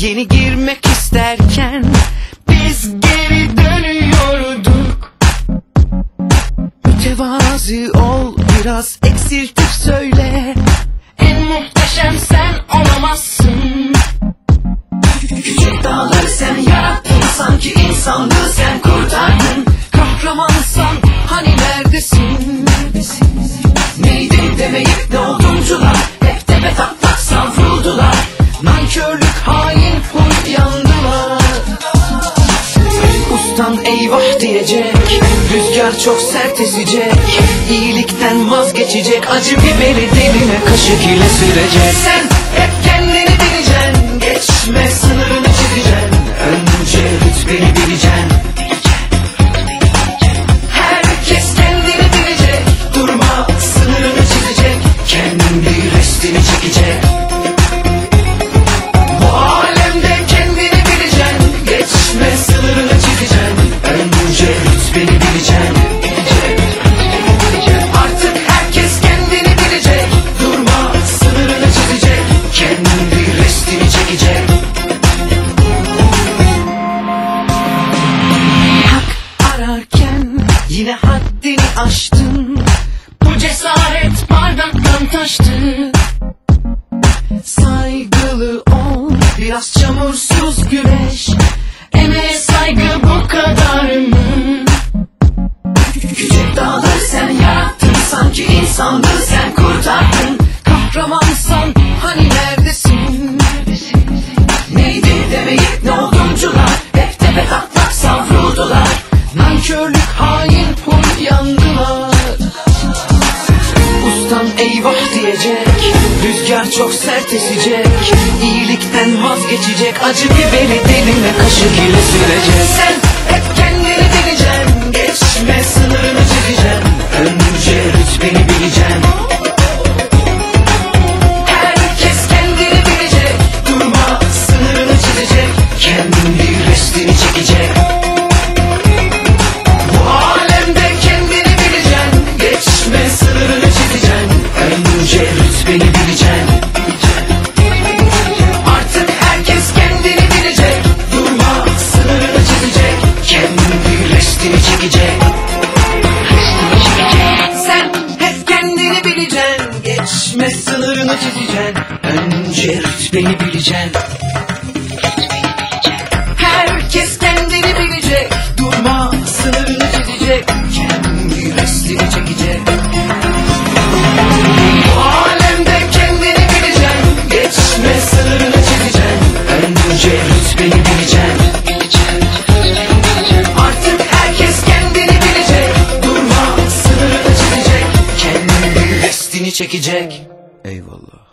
Yeni girmek isterken Biz geri dönüyorduk. Mütevazi ol biraz eksiltip söyle. En muhteşem sen olamazsın. Küçük dağları sen yarattın Sanki insanlığı sen kurtardın. Kahramansan hani neredesin? Neydi demeyip ne olduncular eyvah diyecek. Rüzgar çok sert esecek. İyilikten vazgeçecek. Acı biberi diline kaşık ile sürecek. Sen hep kendini bileceksin Geçme sınırını çizeceksin. Önce rütbeni haddini aştın. Bu cesaret bardaktan taştı. Saygılı ol biraz çamursuz güneş. Emeğe saygı bu kadar mı? Küçük dağları sen yarattın Sanki insanlığı sen kurtardın. Kahramansan hani neredesin? Neydi demeyip ne olduncular Hep tepe taklak eyvah diyecek Rüzgar çok sert esecek. İyilikten vazgeçecek Acı biberi diline kaşık ile sürecek. Sen hep kendini bileceksin Geçme sınırını çizeceksin. Önce rütbeni bileceksin. Herkes kendini bilecek Durma sınırını çizecek. Kendi Önce rütbeni bileceksin. Herkes kendini bilecek. Durma sınırını çizecek. Kendi restini çekecek. Bu kendini bileceksin. Geçme sınırını çizeceksin. Önce rütbeni bileceksin. Çekecek. Eyvallah